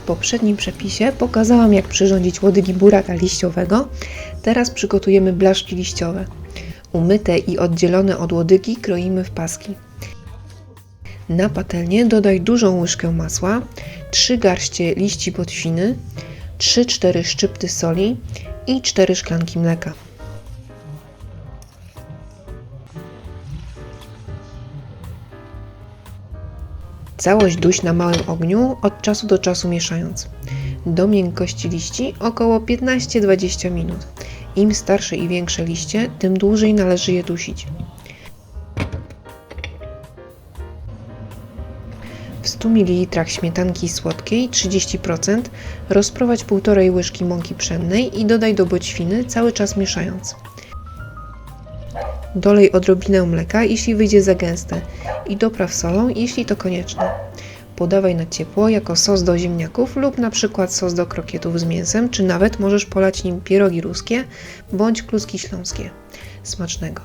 Poprzednim przepisie pokazałam, jak przyrządzić łodygi buraka liściowego. Teraz przygotujemy blaszki liściowe. Umyte i oddzielone od łodygi kroimy w paski. Na patelnię dodaj dużą łyżkę masła, 3 garście liści podświny, 3-4 szczypty soli i 4 szklanki mleka. Całość duś na małym ogniu, od czasu do czasu mieszając. Do miękkości liści około 15-20 minut. Im starsze i większe liście, tym dłużej należy je dusić. W 100 ml śmietanki słodkiej 30% rozprowadź 1,5 łyżki mąki pszennej i dodaj do bocwiny, cały czas mieszając. Dolej odrobinę mleka, jeśli wyjdzie za gęste i dopraw solą, jeśli to konieczne. Podawaj na ciepło jako sos do ziemniaków lub na przykład sos do krokietów z mięsem, czy nawet możesz polać nim pierogi ruskie bądź kluski śląskie. Smacznego!